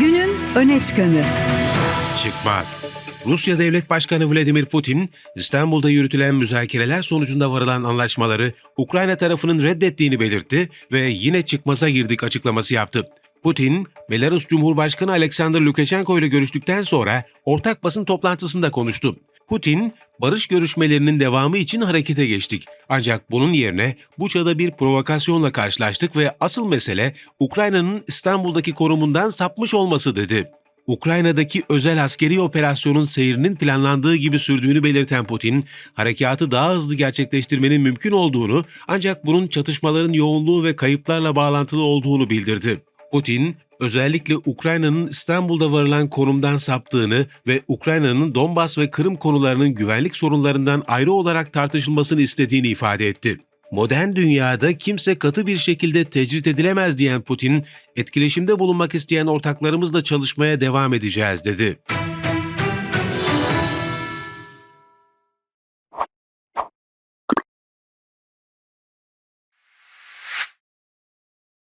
Günün öne çıkanı. Çıkmaz. Rusya Devlet Başkanı Vladimir Putin, İstanbul'da yürütülen müzakereler sonucunda varılan anlaşmaları Ukrayna tarafının reddettiğini belirtti ve yine çıkmaza girdik açıklaması yaptı. Putin, Belarus Cumhurbaşkanı Alexander Lukashenko ile görüştükten sonra ortak basın toplantısında konuştu. Putin, barış görüşmelerinin devamı için harekete geçtik. Ancak bunun yerine Buça'da bir provokasyonla karşılaştık ve asıl mesele Ukrayna'nın İstanbul'daki konumundan sapmış olması dedi. Ukrayna'daki özel askeri operasyonun seyrinin planlandığı gibi sürdüğünü belirten Putin, harekatı daha hızlı gerçekleştirmenin mümkün olduğunu ancak bunun çatışmaların yoğunluğu ve kayıplarla bağlantılı olduğunu bildirdi. Putin, özellikle Ukrayna'nın İstanbul'da varılan konumdan saptığını ve Ukrayna'nın Donbas ve Kırım konularının güvenlik sorunlarından ayrı olarak tartışılmasını istediğini ifade etti. Modern dünyada kimse katı bir şekilde tecrit edilemez diyen Putin, etkileşimde bulunmak isteyen ortaklarımızla çalışmaya devam edeceğiz dedi.